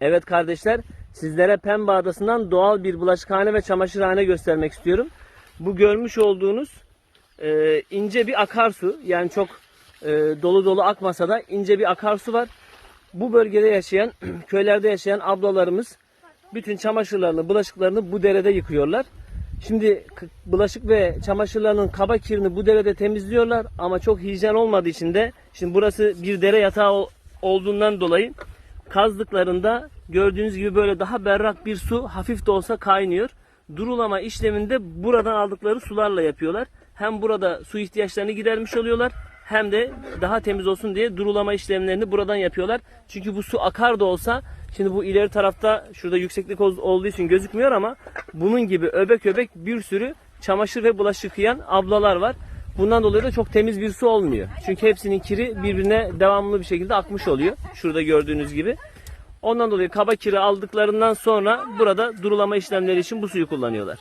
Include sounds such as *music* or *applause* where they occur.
Evet kardeşler, sizlere Pembe Adası'ndan doğal bir bulaşıkhane ve çamaşırhane göstermek istiyorum. Bu görmüş olduğunuz e, ince bir akarsu, yani çok e, dolu dolu akmasa da ince bir akarsu var. Bu bölgede yaşayan, *clears throat* köylerde yaşayan ablalarımız bütün çamaşırlarını, bulaşıklarını bu derede yıkıyorlar. Şimdi bulaşık ve çamaşırlarının kaba kirini bu derede temizliyorlar ama çok hijyen olmadığı için de şimdi burası bir dere yatağı ol- olduğundan dolayı kazdıklarında gördüğünüz gibi böyle daha berrak bir su hafif de olsa kaynıyor. Durulama işleminde buradan aldıkları sularla yapıyorlar. Hem burada su ihtiyaçlarını gidermiş oluyorlar hem de daha temiz olsun diye durulama işlemlerini buradan yapıyorlar. Çünkü bu su akar da olsa şimdi bu ileri tarafta şurada yükseklik ol- olduğu için gözükmüyor ama bunun gibi öbek öbek bir sürü çamaşır ve bulaşık yıkayan ablalar var. Bundan dolayı da çok temiz bir su olmuyor. Çünkü hepsinin kiri birbirine devamlı bir şekilde akmış oluyor. Şurada gördüğünüz gibi. Ondan dolayı kaba kiri aldıklarından sonra burada durulama işlemleri için bu suyu kullanıyorlar.